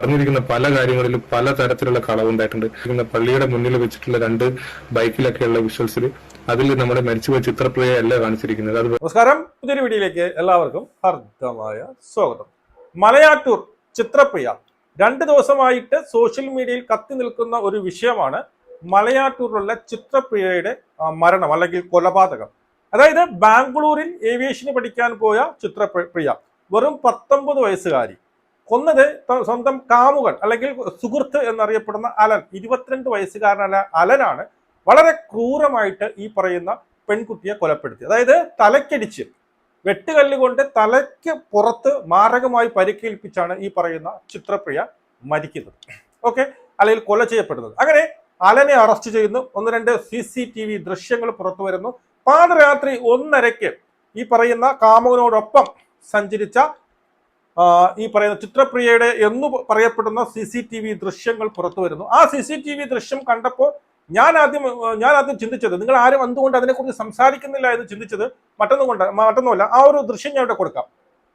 പറഞ്ഞിരിക്കുന്ന പല കാര്യങ്ങളിലും പല തരത്തിലുള്ള കളവുണ്ടായിട്ടുണ്ട്. പള്ളിയുടെ മുന്നിൽ വെച്ചിട്ടുള്ള രണ്ട് ബൈക്കിലൊക്കെയുള്ള വിഷ്വൽസിൽ അതിൽ നമ്മുടെ മരിച്ചുപോയ ചിത്രപ്രിയ അല്ല കാണിച്ചിരിക്കുന്നത്. അത് നമസ്കാരം. പുതിയൊരു വീഡിയോയിലേക്ക് എല്ലാവർക്കും ഹർദ്ദമായ സ്വാഗതം. മലയാറ്റൂർ ചിത്രപ്രിയ രണ്ട് ദിവസമായിട്ട് സോഷ്യൽ മീഡിയയിൽ കത്തി നിൽക്കുന്ന ഒരു വിഷയമാണ് മലയാറ്റൂരിലുള്ള ചിത്രപ്രിയയുടെ മരണം അല്ലെങ്കിൽ കൊലപാതകം. അതായത് ബാംഗ്ലൂരിൽ ഏവിയേഷന് പഠിക്കാൻ പോയ ചിത്രപ്രിയ. വെറും പത്തൊമ്പത് വയസ്സുകാരി. കൊന്നത് സ്വന്തം കാമുകൻ അല്ലെങ്കിൽ സുഹൃത്ത് എന്നറിയപ്പെടുന്ന അലൻ. ഇരുപത്തിരണ്ട് വയസ്സുകാരനായ അലനാണ് വളരെ ക്രൂരമായിട്ട് ഈ പറയുന്ന പെൺകുട്ടിയെ കൊലപ്പെടുത്തി അതായത് തലക്കടിച്ച് വെട്ടുകല്ല് കൊണ്ട് തലയ്ക്ക് പുറത്ത് മാരകമായി പരിക്കേൽപ്പിച്ചാണ് ഈ പറയുന്ന ചിത്രപ്രിയ മരിക്കുന്നത്. ഓക്കെ? അല്ലെങ്കിൽ കൊല ചെയ്യപ്പെടുന്നത്. അങ്ങനെ അലനെ അറസ്റ്റ് ചെയ്യുന്നു. ഒന്ന് രണ്ട് സി സി ടി വി ദൃശ്യങ്ങൾ പുറത്തു വരുന്നു. പാതരാത്രി ഒന്നരയ്ക്ക് ഈ പറയുന്ന കാമുകനോടൊപ്പം സഞ്ചരിച്ച ഈ പറയുന്ന ചിത്രപ്രിയയുടെ എന്ന് പറയപ്പെടുന്ന സി സി ടി വി ദൃശ്യങ്ങൾ പുറത്തു വരുന്നു. ആ സി സി ടി വി ദൃശ്യം കണ്ടപ്പോൾ ഞാൻ ആദ്യം ഞാൻ ആദ്യം ചിന്തിച്ചത് നിങ്ങൾ ആരും എന്തുകൊണ്ട് അതിനെക്കുറിച്ച് സംസാരിക്കുന്നില്ല എന്ന് ചിന്തിച്ചത് മറ്റൊന്നും കൊണ്ട് മറ്റൊന്നുമല്ല ആ ഒരു ദൃശ്യം ഞാൻ ഇവിടെ കൊടുക്കാം.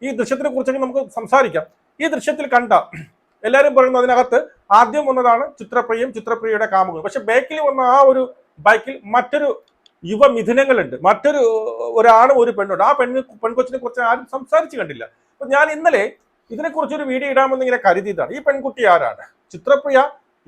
ഈ ദൃശ്യത്തിനെ കുറിച്ചൊക്കെ നമുക്ക് സംസാരിക്കാം. ഈ ദൃശ്യത്തിൽ കണ്ട എല്ലാവരും പറയുന്നു അതിനകത്ത് ആദ്യം വന്നതാണ് ചിത്രപ്രിയയും ചിത്രപ്രിയയുടെ കാമുകൾ പക്ഷെ ബാക്കിൽ വന്ന ആ ഒരു ബൈക്കിൽ മറ്റൊരു യുവ മിഥുനങ്ങളുണ്ട് മറ്റൊരു ഒരാണും ഒരു പെണ്ണുണ്ട്. ആ പെണ്ണ് പെൺകൊച്ചിനെ കുറിച്ച് ആരും സംസാരിച്ചു കണ്ടില്ല. അപ്പൊ ഞാൻ ഇന്നലെ ഇതിനെക്കുറിച്ച് ഒരു വീഡിയോ ഇടാമെന്ന് ഇങ്ങനെ കരുതിയതാണ്. ഈ പെൺകുട്ടി ആരാണ്? ചിത്രപ്രിയ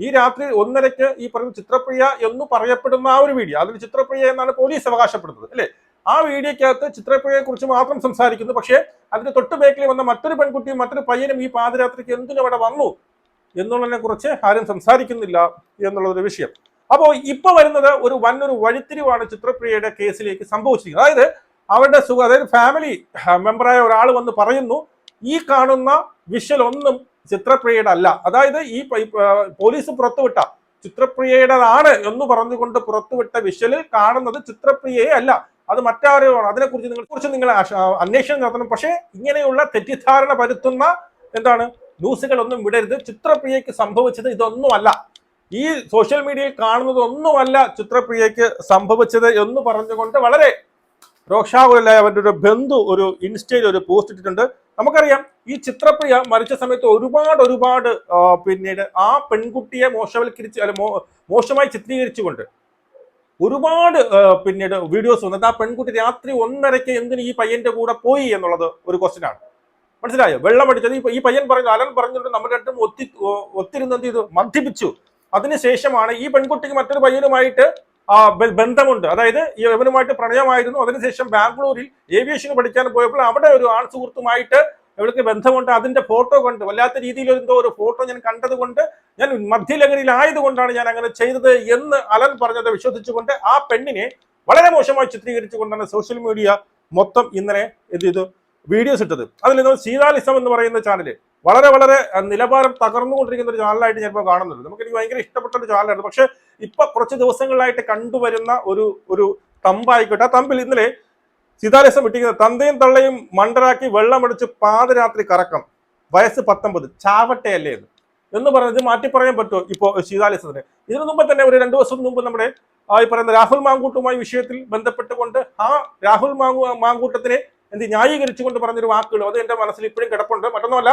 ഈ രാത്രി ഒന്നരയ്ക്ക് ഈ പറയുന്ന ചിത്രപ്രിയ എന്ന് പറയപ്പെടുന്ന ആ ഒരു വീഡിയോ അതിൽ ചിത്രപ്രിയ എന്നാണ് പോലീസ് അവകാശപ്പെടുന്നത് അല്ലേ? ആ വീഡിയോക്കകത്ത് ചിത്രപ്രിയയെ കുറിച്ച് മാത്രം സംസാരിക്കുന്നു. പക്ഷേ അതിന്റെ തൊട്ട് ബേക്കിൽ വന്ന മറ്റൊരു പെൺകുട്ടിയും മറ്റൊരു പയ്യനും ഈ പാതിരാത്രിക്ക് എന്തിനു അവിടെ വന്നു എന്നുള്ളതിനെ കുറിച്ച് ആരും സംസാരിക്കുന്നില്ല എന്നുള്ളൊരു വിഷയം. അപ്പോൾ ഇപ്പൊ വരുന്നത് ഒരു വൻ ഒരു വഴിത്തിരിവാണ് ചിത്രപ്രിയയുടെ കേസിലേക്ക് സംഭവിച്ചിരിക്കുന്നത്. അതായത് അവരുടെ സുഖ അതായത് ഫാമിലി മെമ്പറായ ഒരാൾ വന്ന് പറയുന്നു ഈ കാണുന്ന വിഷ്വൽ ഒന്നും ചിത്രപ്രിയയുടെ അല്ല. അതായത് ഈ പോലീസ് പുറത്തുവിട്ട ചിത്രപ്രിയയുടേതാണ് എന്ന് പറഞ്ഞുകൊണ്ട് പുറത്തുവിട്ട വിഷ്വലിൽ കാണുന്നത് ചിത്രപ്രിയയെ അല്ല. അത് മറ്റാരോ അതിനെക്കുറിച്ച് നിങ്ങളെ കുറിച്ച് നിങ്ങൾ അന്വേഷണം നടത്തണം. പക്ഷേ ഇങ്ങനെയുള്ള തെറ്റിദ്ധാരണ പരുത്തുന്ന എന്താണ്? ന്യൂസുകളൊന്നും വിടരുത്. ചിത്രപ്രിയയ്ക്ക് സംഭവിച്ചത് ഇതൊന്നുമല്ല. ഈ സോഷ്യൽ മീഡിയയിൽ കാണുന്നത് ഒന്നുമല്ല ചിത്രപ്രിയയ്ക്ക് സംഭവിച്ചത് എന്ന് പറഞ്ഞുകൊണ്ട് വളരെ രോക്ഷാകുലനായ അവരുടെ ഒരു ബന്ധു ഒരു ഇൻസ്റ്റയിൽ ഒരു പോസ്റ്റ് ഇട്ടിട്ടുണ്ട്. നമുക്കറിയാം ഈ ചിത്രപ്രിയ മരിച്ച സമയത്ത് ഒരുപാട് ഒരുപാട് പിന്നീട് ആ പെൺകുട്ടിയെ മോശവൽക്കരിച്ച് അല്ല മോശമായി ചിത്രീകരിച്ചുകൊണ്ട് ഒരുപാട് പിന്നീട് വീഡിയോസ് വന്നത് ആ പെൺകുട്ടി രാത്രി ഒന്നരയ്ക്ക് എന്തിന് ഈ പയ്യന്റെ കൂടെ പോയി എന്നുള്ളത് ഒരു ക്വസ്റ്റ്യൻ ആണ്. മനസ്സിലായോ? വെള്ളം അടിച്ചത്. ഈ പയ്യൻ പറഞ്ഞു അലൻ പറഞ്ഞിട്ട് നമ്മൾ രണ്ടും ഒത്തി ഒത്തിരുന്നത് ചെയ്തു? മദ്യപിച്ചു. അതിനുശേഷമാണ് ഈ പെൺകുട്ടിക്ക് മറ്റൊരു പയ്യനുമായിട്ട് ബന്ധമുണ്ട്. അതായത് ഈ യവനുമായിട്ട് പ്രണയമായിരുന്നു. അതിനുശേഷം ബാംഗ്ലൂരിൽ ഏവിയേഷന് പഠിക്കാൻ പോയപ്പോൾ അവിടെ ഒരു ആൺ സുഹൃത്തുമായിട്ട് ഇവൾക്ക് ബന്ധമുണ്ട്. അതിന്റെ ഫോട്ടോ കണ്ട് വല്ലാത്ത രീതിയിൽ എന്തോ ഒരു ഫോട്ടോ ഞാൻ കണ്ടതുകൊണ്ട് ഞാൻ മധ്യലഹരിയിലായതുകൊണ്ടാണ് ഞാൻ അങ്ങനെ ചെയ്തത് എന്ന് അലൻ പറഞ്ഞത് വിശ്വസിച്ചുകൊണ്ട് ആ പെണ്ണിനെ വളരെ മോശമായി ചിത്രീകരിച്ചുകൊണ്ടാണ് സോഷ്യൽ മീഡിയ മൊത്തം ഇന്നലെ എന്ത് ചെയ്തു വീഡിയോസ് ഇട്ടത്. അതിൽ സീതാലിസം എന്ന് പറയുന്ന ചാനൽ വളരെ വളരെ നിലവാരം തകർന്നുകൊണ്ടിരിക്കുന്ന ഒരു ചാനലായിട്ട് ഞാൻ ഇപ്പോൾ കാണുന്നുണ്ട്. നമുക്ക് എനിക്ക് ഭയങ്കര ഇഷ്ടപ്പെട്ട ഒരു ചാനലായിരുന്നു പക്ഷെ ഇപ്പൊ കുറച്ച് ദിവസങ്ങളിലായിട്ട് കണ്ടുവരുന്ന ഒരു ഒരു തമ്പായിക്കോട്ടെ. ആ തമ്പിൽ ഇന്നലെ സീതാരസം ഇട്ടിരിക്കുന്നത് തന്തയും തള്ളയും മണ്ടരാക്കി വെള്ളമടിച്ച് പാതരാത്രി കറക്കം. വയസ്സ് പത്തൊമ്പത്. ചാവട്ടെ അല്ലേ എന്ന് എന്ന് പറയുന്നത് മാറ്റി പറയാൻ പറ്റുമോ ഇപ്പോൾ ശീതാലിസത്തിന് ഇതിനു മുമ്പ് തന്നെ ഒരു രണ്ടു വർഷം മുമ്പ് നമ്മുടെ ഈ പറയുന്ന രാഹുൽ മാങ്കൂട്ടുമായി വിഷയത്തിൽ ബന്ധപ്പെട്ടുകൊണ്ട് ആ രാഹുൽ മാങ്കൂ മാങ്കൂട്ടത്തിനെ എന്ത് ന്യായീകരിച്ചുകൊണ്ട് പറഞ്ഞൊരു വാക്കുകൾ. അത് എന്റെ മനസ്സിൽ ഇപ്പോഴും കിടപ്പുണ്ട്. മറ്റൊന്നുമല്ല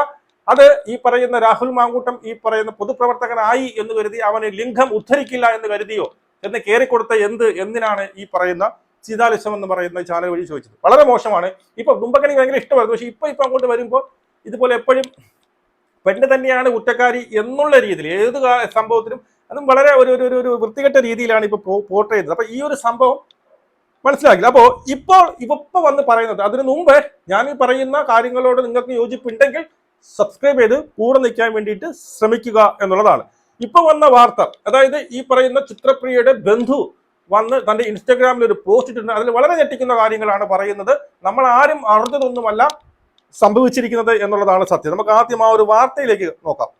അത് ഈ പറയുന്ന രാഹുൽ മാങ്കൂട്ടം ഈ പറയുന്ന പൊതുപ്രവർത്തകനായി എന്ന് കരുതി അവന് ലിംഗം ഉദ്ധരിക്കില്ല എന്ന് കരുതിയോ എന്ന് കയറിക്കൊടുത്ത എന്ത് എന്തിനാണ് ഈ പറയുന്ന സീതാലിസം എന്ന് പറയുന്ന ചാനൽ വഴി ചോദിച്ചത്? വളരെ മോശമാണ്. ഇപ്പൊ മുമ്പൊക്കെ ഭയങ്കര ഇഷ്ടമായിരുന്നു. പക്ഷെ ഇപ്പൊ ഇപ്പൊ അങ്ങോട്ട് വരുമ്പോൾ ഇതുപോലെ എപ്പോഴും പെണ്ണ് തന്നെയാണ് കുറ്റക്കാരി എന്നുള്ള രീതിയിൽ ഏത് സംഭവത്തിലും അതും വളരെ ഒരു ഒരു ഒരു- വൃത്തികെട്ട രീതിയിലാണ് ഇപ്പൊ പോർട്ട് ചെയ്തത് അപ്പൊ ഈ ഒരു സംഭവം മനസ്സിലാക്കില്ല. അപ്പോൾ ഇപ്പോൾ ഇപ്പൊ വന്ന് പറയുന്നത് അതിനു മുമ്പ് ഞാൻ ഈ പറയുന്ന കാര്യങ്ങളോട് നിങ്ങൾക്ക് യോജിപ്പുണ്ടെങ്കിൽ സബ്സ്ക്രൈബ് ചെയ്ത് കൂടെ നിൽക്കാൻ വേണ്ടിയിട്ട് ശ്രമിക്കുക എന്നുള്ളതാണ്. ഇപ്പൊ വന്ന വാർത്ത അതായത് ഈ പറയുന്ന ചിത്രപ്രിയയുടെ ബന്ധു വന്ന് തന്റെ ഇൻസ്റ്റാഗ്രാമിൽ ഒരു പോസ്റ്റ് ഇട്ടിട്ടുണ്ട്. അതിൽ വളരെ ഞെട്ടിക്കുന്ന കാര്യങ്ങളാണ് പറയുന്നത്. നമ്മൾ ആരും അറിഞ്ഞതൊന്നുമല്ല സംഭവിച്ചിരിക്കുന്നത് എന്നുള്ളതാണ് സത്യം. നമുക്ക് ആദ്യം ആ ഒരു വാർത്തയിലേക്ക് നോക്കാം.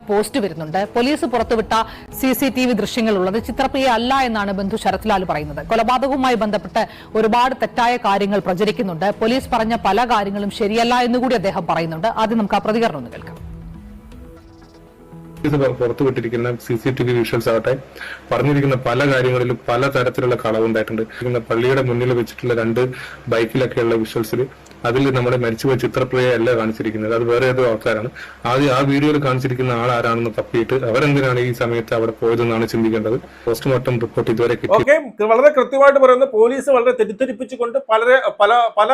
പോസ്റ്റ് വരുന്നുണ്ട്. പോലീസ് പുറത്തുവിട്ട സി സി ടി വി ദൃശ്യങ്ങളുള്ളത് ചിത്രപ്രിയ അല്ല എന്നാണ് ബന്ധു ശരത്ലാൽ പറയുന്നത്. കൊലപാതകവുമായി ബന്ധപ്പെട്ട് ഒരുപാട് തെറ്റായ കാര്യങ്ങൾ പ്രചരിക്കുന്നുണ്ട്. പോലീസ് പറഞ്ഞ പല കാര്യങ്ങളും ശരിയല്ല എന്നുകൂടി അദ്ദേഹം പറയുന്നുണ്ട്. ആദ്യം നമുക്ക് ആ പ്രതികരണം ഒന്ന് കേൾക്കാം. പുറത്തുവിട്ടിരിക്കുന്ന C C T V visuals ആകട്ടെ പറഞ്ഞിരിക്കുന്ന പല കാര്യങ്ങളിലും പല തരത്തിലുള്ള കളവുണ്ടായിട്ടുണ്ട് പള്ളിയുടെ മുന്നിൽ വെച്ചിട്ടുള്ള രണ്ട് ബൈക്കിലൊക്കെയുള്ള വിഷ്വൽസിൽ അതിൽ നമ്മുടെ മരിച്ചുപോയ ചിത്രപ്രിയ അല്ല കാണിച്ചിരിക്കുന്നത്. അത് വേറെ ഏതോ ആൾക്കാരാണ്. ആദ്യം ആ വീഡിയോയിൽ കാണിച്ചിരിക്കുന്ന ആൾ ആരാണെന്ന് തപ്പിയിട്ട് അവരെന്തിനാണ് ഈ സമയത്ത് അവിടെ പോയതെന്നാണ് ചിന്തിക്കേണ്ടത്. പോസ്റ്റ്മോർട്ടം റിപ്പോർട്ട് ഇതുവരെ വളരെ കൃത്യമായിട്ട് പറയുന്നത് പോലീസ് വളരെ തെറ്റിദ്ധരിപ്പിച്ചുകൊണ്ട് പലരെ പല പല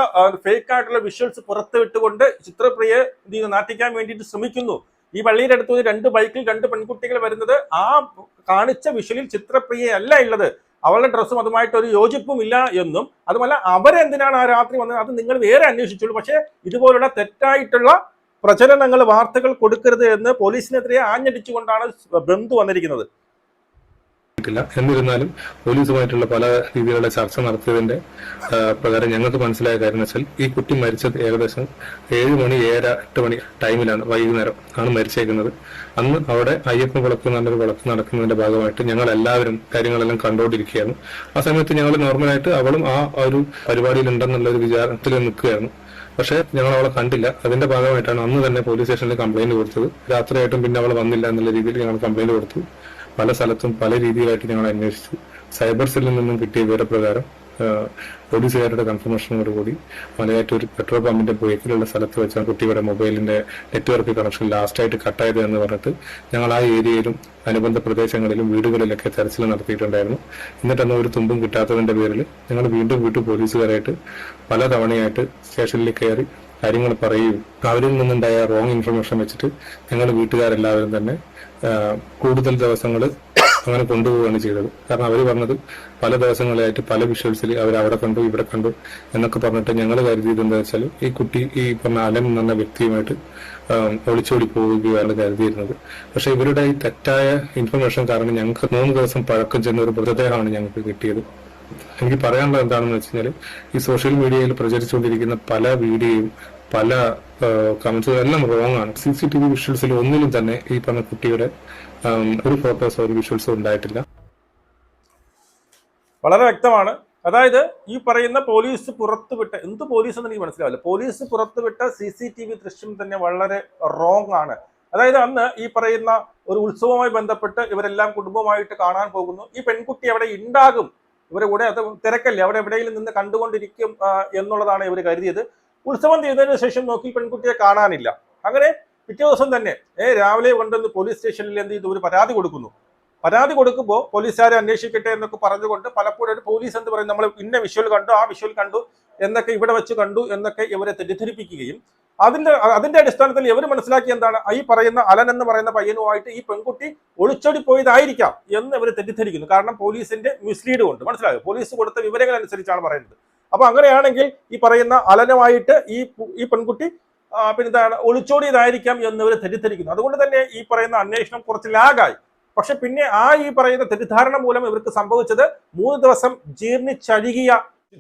ഫേക്ക് ആയിട്ടുള്ള വിഷ്വൽസ് പുറത്തുവിട്ടുകൊണ്ട് ചിത്രപ്രിയെ നാട്ടിക്കാൻ വേണ്ടിയിട്ട് ശ്രമിക്കുന്നു. ഈ പള്ളിയുടെ അടുത്ത് രണ്ട് ബൈക്കിൽ രണ്ട് പെൺകുട്ടികൾ വരുന്നത് ആ കാണിച്ച വിഷലിൽ ചിത്രപ്രിയ അല്ല ഉള്ളത്. അവളുടെ ഡ്രസ്സും അതുമായിട്ട് ഒരു യോജിപ്പും ഇല്ല എന്നും. അതുമല്ല അവരെന്തിനാണ് ആ രാത്രി വന്നത്? അത് നിങ്ങൾ വേറെ അന്വേഷിച്ചുള്ളൂ പക്ഷേ ഇതുപോലുള്ള തെറ്റായിട്ടുള്ള പ്രചരണങ്ങൾ വാർത്തകൾ കൊടുക്കരുത് എന്ന് പോലീസിനെതിരെ ആഞ്ഞടിച്ചുകൊണ്ടാണ് ബന്ധു വന്നിരിക്കുന്നത്. ില്ല എന്നിരുന്നാലും പോലീസുമായിട്ടുള്ള പല രീതിയിലുള്ള ചർച്ച നടത്തിയതിന്റെ പ്രകാരം ഞങ്ങൾക്ക് മനസ്സിലായ കാര്യം വെച്ചാൽ ഈ കുട്ടി മരിച്ചത് ഏകദേശം ഏഴ് മണി ഏഴര എട്ട് മണി ടൈമിലാണ് വൈകുന്നേരം ആണ് മരിച്ചേക്കുന്നത്. അന്ന് അവിടെ അയ്യപ്പൻ വിളക്ക് നല്ലൊരു വിളക്ക് നടക്കുന്നതിന്റെ ഭാഗമായിട്ട് ഞങ്ങൾ എല്ലാവരും കാര്യങ്ങളെല്ലാം കണ്ടുകൊണ്ടിരിക്കുകയായിരുന്നു. ആ സമയത്ത് ഞങ്ങൾ നോർമലായിട്ട് അവളും ആ ഒരു പരിപാടിയിൽ ഉണ്ടെന്നുള്ള ഒരു വിചാരത്തിൽ നിൽക്കുകയായിരുന്നു. പക്ഷെ ഞങ്ങൾ അവളെ കണ്ടില്ല. അതിന്റെ ഭാഗമായിട്ടാണ് അന്ന് തന്നെ പോലീസ് സ്റ്റേഷനിൽ കംപ്ലൈന്റ് കൊടുത്തത്. രാത്രിയായിട്ടും പിന്നെ അവൾ വന്നില്ല എന്നുള്ള രീതിയിൽ ഞങ്ങൾ കംപ്ലൈന്റ് കൊടുത്തു. പല സ്ഥലത്തും പല രീതിയിലായിട്ട് ഞങ്ങൾ അന്വേഷിച്ചു. സൈബർ സെല്ലിൽ നിന്നും കിട്ടിയ വിവരപ്രകാരം പോലീസുകാരുടെ കൺഫർമേഷനോട് കൂടി മലയാറ്റൂർ പെട്രോൾ പമ്പിന്റെ ബ്രേക്കിലുള്ള സ്ഥലത്ത് വെച്ച കുട്ടിയുടെ മൊബൈലിന്റെ നെറ്റ്വർക്ക് കണക്ഷൻ ലാസ്റ്റായിട്ട് കട്ടായത് എന്ന് പറഞ്ഞിട്ട് ഞങ്ങൾ ആ ഏരിയയിലും അനുബന്ധ പ്രദേശങ്ങളിലും വീടുകളിലൊക്കെ തെരച്ചിൽ നടത്തിയിട്ടുണ്ടായിരുന്നു. എന്നിട്ടന്ന് ഒരു തുമ്പും കിട്ടാത്തതിന്റെ പേരിൽ ഞങ്ങൾ വീണ്ടും വീണ്ടും പോലീസുകാരായിട്ട് പല തവണയായിട്ട് സ്റ്റേഷനിൽ കയറി കാര്യങ്ങൾ പറയുകയും അവരിൽ നിന്നുണ്ടായ റോങ് ഇൻഫർമേഷൻ വെച്ചിട്ട് ഞങ്ങൾ വീട്ടുകാരെല്ലാവരും തന്നെ കൂടുതൽ ദിവസങ്ങൾ അങ്ങനെ കൊണ്ടുപോവുകയാണ് ചെയ്തത്. കാരണം അവർ പറഞ്ഞത് പല ദിവസങ്ങളായിട്ട് പല വിഷ്വൽസിൽ അവർ അവിടെ കണ്ടു ഇവിടെ കണ്ടു എന്നൊക്കെ പറഞ്ഞിട്ട് ഞങ്ങൾ കരുതിയത് എന്താ വെച്ചാൽ ഈ കുട്ടി ഈ പറഞ്ഞ അലൻ എന്ന വ്യക്തിയുമായിട്ട് ഒളിച്ചോടി പോവുകയാണ് കരുതിയിരുന്നത്. പക്ഷെ ഇവരുടെ ഈ തെറ്റായ ഇൻഫർമേഷൻ കാരണം ഞങ്ങൾക്ക് മൂന്ന് ദിവസം പഴക്കം ചെന്ന ഒരു മൃതദേഹമാണ് ഞങ്ങൾക്ക് കിട്ടിയത്. എനിക്ക് പറയാനുള്ളത് എന്താണെന്ന് വെച്ച് കഴിഞ്ഞാൽ ഈ സോഷ്യൽ മീഡിയയിൽ പ്രചരിച്ചുകൊണ്ടിരിക്കുന്ന പല വീഡിയോയും പല കമന്റ്സും എല്ലാം റോങ് ആണ്. സി സി ടി വി വിഷ്വൽസിൽ ഒന്നിലും തന്നെ ഈ പറഞ്ഞ കുട്ടിയുടെ ഒരു ഫോട്ടോസോ ഒരു വിഷ്വൽസോ ഉണ്ടായിട്ടില്ല. വളരെ വ്യക്തമാണ്. അതായത് ഈ പറയുന്ന പോലീസ് പുറത്തുവിട്ട എന്ത് പോലീസ് എന്ന് എനിക്ക് മനസ്സിലാവില്ല. പോലീസ് പുറത്തുവിട്ട സി സി ടി വി ദൃശ്യം തന്നെ വളരെ റോങ് ആണ്. അതായത് അന്ന് ഈ പറയുന്ന ഒരു ഉത്സവവുമായി ബന്ധപ്പെട്ട് ഇവരെല്ലാം കുടുംബമായിട്ട് കാണാൻ പോകുന്നു. ഈ പെൺകുട്ടി അവിടെ ഉണ്ടാകും. ഇവരെ കൂടെ അത് തിരക്കല്ലേ? അവിടെ എവിടെയെങ്കിലും നിന്ന് കണ്ടുകൊണ്ടിരിക്കും എന്നുള്ളതാണ് ഇവർ കരുതിയത്. ഉത്സവം തീർന്നതിന് ശേഷം നോക്കി പെൺകുട്ടിയെ കാണാനില്ല. അങ്ങനെ പിറ്റേ ദിവസം തന്നെ ഏ രാവിലെ കൊണ്ടുവന്ന് പോലീസ് സ്റ്റേഷനിൽ എന്ത് ചെയ്തു? ഒരു പരാതി കൊടുക്കുന്നു. പരാതി കൊടുക്കുമ്പോൾ പോലീസുകാരെ അന്വേഷിക്കട്ടെ എന്നൊക്കെ പറഞ്ഞുകൊണ്ട് പലപ്പോഴും ഒരു പോലീസ് എന്ന് പറയും? നമ്മൾ ഇന്ന വിഷ്വൽ കണ്ടു ആ വിഷ്വൽ കണ്ടു എന്നൊക്കെ ഇവിടെ വെച്ച് കണ്ടു എന്നൊക്കെ ഇവരെ തെറ്റിദ്ധരിപ്പിക്കുകയും അതിന്റെ അതിന്റെ അടിസ്ഥാനത്തിൽ ഇവർ മനസ്സിലാക്കി എന്താണ്? ഈ പറയുന്ന അലൻ എന്ന് പറയുന്ന പയ്യനുമായിട്ട് ഈ പെൺകുട്ടി ഒളിച്ചോടി പോയതായിരിക്കാം എന്ന് ഇവർ തെറ്റിദ്ധരിക്കുന്നു. കാരണം പോലീസിന്റെ മിസ്ലീഡ് കൊണ്ട്. മനസ്സിലായോ? പോലീസ് കൊടുത്ത വിവരങ്ങൾ അനുസരിച്ചാണ് പറയുന്നത്. അപ്പൊ അങ്ങനെയാണെങ്കിൽ ഈ പറയുന്ന അലനുമായിട്ട് ഈ ഈ പെൺകുട്ടി പിന്നെന്താണ്? ഒളിച്ചോടിയതായിരിക്കാം എന്ന് ഇവർ തെറ്റിദ്ധരിക്കുന്നു. അതുകൊണ്ട് തന്നെ ഈ പറയുന്ന അന്വേഷണം കുറച്ച് ലാഗായി. പക്ഷെ പിന്നെ ആ ഈ പറയുന്ന തെറ്റിദ്ധാരണ മൂലം ഇവർക്ക് സംഭവിച്ചത് മൂന്ന് ദിവസം ജീർണിച്ചഴുകിയ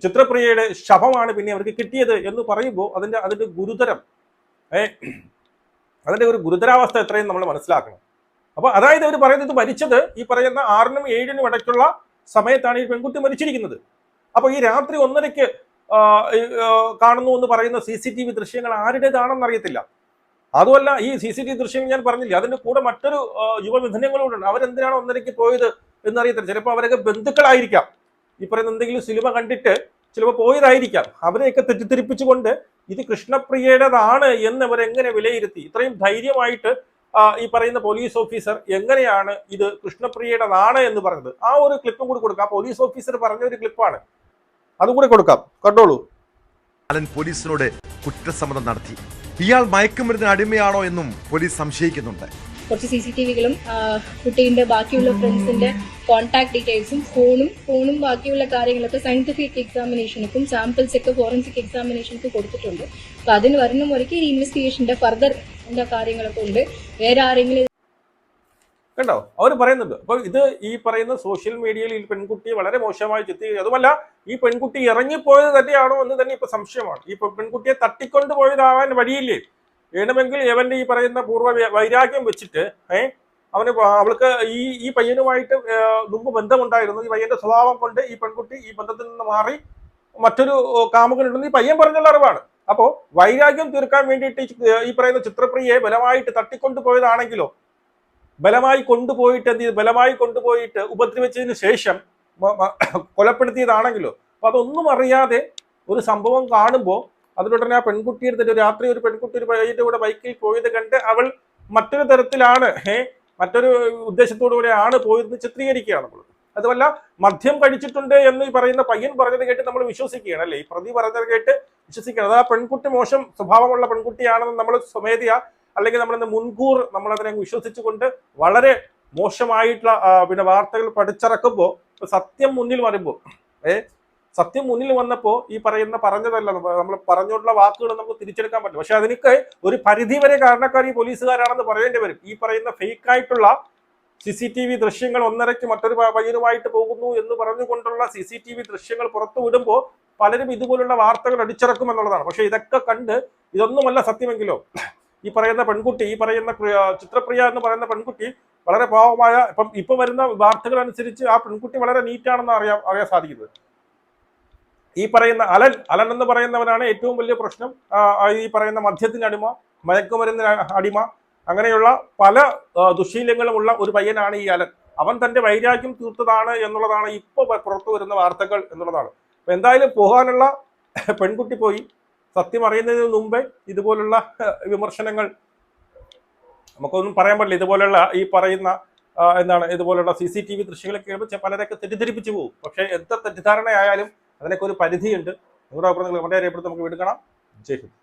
ചിത്രപ്രിയയുടെ ശവമാണ് പിന്നെ അവർക്ക് കിട്ടിയത് എന്ന് പറയുമ്പോൾ അതിന്റെ അതിന്റെ ഗുരുതരം ഏ അതിന്റെ ഒരു ഗുരുതരാവസ്ഥ എത്രയും നമ്മൾ മനസ്സിലാക്കണം. അപ്പൊ അതായത് അവർ പറയുന്നത് മരിച്ചത് ഈ പറയുന്ന ആറിനും ഏഴിനും ഇടയ്ക്കുള്ള സമയത്താണ് ഈ പെൺകുട്ടി മരിച്ചിരിക്കുന്നത്. അപ്പൊ ഈ രാത്രി ഒന്നരയ്ക്ക് കാണുന്നു എന്ന് പറയുന്ന സി സി ടി വി ദൃശ്യങ്ങൾ ആരുടേതാണെന്ന് അറിയത്തില്ല. അതുമല്ല ഈ സി സി ടി ദൃശ്യം ഞാൻ പറഞ്ഞില്ല അതിന്റെ കൂടെ മറ്റൊരു ഉണ്ട് അവരെന്തിനാണ് ഒന്നരയ്ക്ക് പോയത് എന്നറിയത്തില്ല. ചിലപ്പോൾ അവരൊക്കെ ബന്ധുക്കളായിരിക്കാം. ഈ പറയുന്ന എന്തെങ്കിലും സിനിമ കണ്ടിട്ട് ചിലപ്പോൾ പോയതായിരിക്കാം. അവരെയൊക്കെ തെറ്റിദ്ധരിപ്പിച്ചുകൊണ്ട് ഇത് കൃഷ്ണപ്രിയയുടേതാണ് എന്ന് അവരെങ്ങനെ വിലയിരുത്തി? ഇത്രയും ധൈര്യമായിട്ട് ഈ പറയുന്ന പോലീസ് ഓഫീസർ എങ്ങനെയാണ് ഇത് കൃഷ്ണപ്രിയയുടേതാണ് എന്ന് പറഞ്ഞത്? ആ ഒരു ക്ലിപ്പും കൂടി കൊടുക്കാം. പോലീസ് ഓഫീസർ പറഞ്ഞ ഒരു ക്ലിപ്പാണ്. അതും കൂടി കൊടുക്കാം. കണ്ടോളൂ. അലൻ പോലീസിനോട് കുറ്റസമ്മതം നടത്തി. ഇയാൾ മയക്കുമരുന്നിന് അടിമയാണോ എന്നും പോലീസ് സംശയിക്കുന്നുണ്ട്. കുറച്ച് സി സി ടി വികളും കുട്ടീന്റെ ബാക്കിയുള്ള ഫ്രണ്ട്സിന്റെ കോൺടാക്ട് ഡീറ്റെയിൽസും ഫോണും ഫോണും ബാക്കിയുള്ള കാര്യങ്ങളൊക്കെ സയന്റിഫിക് എക്സാമിനേഷനുക്കും സാമ്പിൾസ് ഒക്കെ ഫോറൻസിക് എക്സാമിനേഷനൊക്കെ കൊടുത്തിട്ടുണ്ട്. അപ്പൊ അതിന് വരുന്ന മുറയ്ക്ക് ഈ ഇൻവെസ്റ്റിഗേഷന്റെ ഫർദർ എന്താ കാര്യങ്ങളൊക്കെ ഉണ്ട്. വേറെ ആരെങ്കിലും കണ്ടോ? അവർ പറയുന്നുണ്ട്. അപ്പൊ ഇത് ഈ പറയുന്ന സോഷ്യൽ മീഡിയയിൽ ഈ പെൺകുട്ടിയെ വളരെ മോശമായി ചിത്രീകരിച്ചു അതുമല്ല ഈ പെൺകുട്ടി ഇറങ്ങിപ്പോയത് തന്നെയാണോ എന്ന് തന്നെ ഇപ്പൊ സംശയമാണ്. ഈ പെൺകുട്ടിയെ തട്ടിക്കൊണ്ട് പോയതാവാൻ വഴിയില്ലേ? വേണമെങ്കിൽ ഇവന്റെ ഈ പറയുന്ന പൂർവ വൈരാഗ്യം വെച്ചിട്ട് ഏഹ് അവന് അവൾക്ക് ഈ ഈ പയ്യനുമായിട്ട് മുമ്പ് ബന്ധമുണ്ടായിരുന്നു. ഈ പയ്യന്റെ സ്വഭാവം കൊണ്ട് ഈ പെൺകുട്ടി ഈ ബന്ധത്തിൽ നിന്ന് മാറി മറ്റൊരു കാമുകനുണ്ടെന്ന് ഈ പയ്യൻ പറഞ്ഞുള്ള അറിവാണ്. അപ്പോ വൈരാഗ്യം തീർക്കാൻ വേണ്ടിയിട്ട് ഈ- പറയുന്ന ചിത്രപ്രിയയെ ബലമായിട്ട് തട്ടിക്കൊണ്ടു പോയതാണെങ്കിലോ ബലമായി കൊണ്ടുപോയിട്ട് എന്ത് ബലമായി കൊണ്ടുപോയിട്ട് ഉപദ്രവിച്ചതിന് ശേഷം കൊലപ്പെടുത്തിയതാണെങ്കിലോ അപ്പൊ അതൊന്നും അറിയാതെ ഒരു സംഭവം കാണുമ്പോൾ തന്നെ ആ പെൺകുട്ടി എടുത്തിട്ട് രാത്രി ഒരു പെൺകുട്ടി ഒരു പയ്യന്റെ കൂടെ ബൈക്കിൽ പോയത് കണ്ട് അവൾ മറ്റൊരു തരത്തിലാണ് ഏ മറ്റൊരു ഉദ്ദേശത്തോടു കൂടെയാണ് പോയതെന്ന് ചിത്രീകരിക്കുകയാണ് നമ്മൾ. അതുമല്ല മദ്യം കഴിച്ചിട്ടുണ്ട് എന്ന് പറയുന്ന പയ്യൻ പറഞ്ഞത് കേട്ട് നമ്മൾ വിശ്വസിക്കുകയാണ് അല്ലേ? ഈ പ്രതി പറഞ്ഞത് കേട്ട് വിശ്വസിക്കുകയാണ്. അത് ആ പെൺകുട്ടി മോശം സ്വഭാവമുള്ള പെൺകുട്ടിയാണെന്ന് നമ്മൾ സ്വമേധയ അല്ലെങ്കിൽ നമ്മൾ മുൻകൂർ നമ്മൾ അതിനെ വിശ്വസിച്ചുകൊണ്ട് വളരെ മോശമായിട്ടുള്ള പിന്നെ വാർത്തകൾ പഠിച്ചിറക്കുമ്പോൾ സത്യം മുന്നിൽ വരുമ്പോൾ ഏ സത്യം മുന്നിൽ വന്നപ്പോൾ ഈ പറയുന്ന പറഞ്ഞതല്ല. നമ്മൾ പറഞ്ഞുള്ള വാക്കുകൾ നമുക്ക് തിരിച്ചെടുക്കാൻ പറ്റും പക്ഷെ അതിനൊക്കെ ഒരു പരിധി വരെ കാരണക്കാർ ഈ പോലീസുകാരാണെന്ന് പറയേണ്ടി വരും. ഈ പറയുന്ന ഫേക്ക് ആയിട്ടുള്ള സി സി ടി വി ദൃശ്യങ്ങൾ ഒന്നരയ്ക്ക് മറ്റൊരു പയ്യനുമായിട്ട് പോകുന്നു എന്ന് പറഞ്ഞുകൊണ്ടുള്ള സി സി ടി വി ദൃശ്യങ്ങൾ പുറത്തു വിടുമ്പോൾ പലരും ഇതുപോലുള്ള വാർത്തകൾ അടിച്ചിറക്കും എന്നുള്ളതാണ്. പക്ഷെ ഇതൊക്കെ കണ്ട് ഇതൊന്നുമല്ല സത്യമെങ്കിലോ? ഈ പറയുന്ന പെൺകുട്ടി ഈ പറയുന്ന ചിത്രപ്രിയ എന്ന് പറയുന്ന പെൺകുട്ടി വളരെ പാവമായ ഇപ്പം ഇപ്പൊ വരുന്ന വാർത്തകൾ അനുസരിച്ച് ആ പെൺകുട്ടി വളരെ നീറ്റാണെന്ന് അറിയാൻ അറിയാൻ സാധിക്കുന്നത്. ഈ പറയുന്ന അലൻ അലൻ എന്ന് പറയുന്നവനാണ് ഏറ്റവും വലിയ പ്രശ്നം. ഈ പറയുന്ന മദ്യത്തിന് അടിമ മയക്കുമരുന്നിന് അടിമ അങ്ങനെയുള്ള പല ദുശീലങ്ങളും ദുശീലങ്ങളുമുള്ള ഒരു പയ്യനാണ് ഈ അലൻ. അവൻ തന്റെ വൈരാഗ്യം തീർത്തതാണ് എന്നുള്ളതാണ് ഇപ്പൊ പുറത്തു വരുന്ന വാർത്തകൾ എന്നുള്ളതാണ്. എന്തായാലും പോകാനുള്ള പെൺകുട്ടി പോയി. സത്യം അറിയുന്നതിന് മുമ്പേ ഇതുപോലുള്ള വിമർശനങ്ങൾ നമുക്കൊന്നും പറയാൻ പറ്റില്ല. ഇതുപോലുള്ള ഈ പറയുന്ന എന്താണ് ഇതുപോലുള്ള സി സി ടി വി ദൃശ്യങ്ങളൊക്കെ പലരൊക്കെ തെറ്റിദ്ധരിപ്പിച്ചു പോകും പക്ഷേ എന്ത് തെറ്റിദ്ധാരണയായാലും അതിനൊക്കെ ഒരു പരിധിയുണ്ട്. നിങ്ങളുടെ അഭിപ്രായം നിങ്ങൾ വളരെ അറിയപ്പെടുത്തി നമുക്ക് വീട് കാണാം. ജയ് ഹിന്ദ്.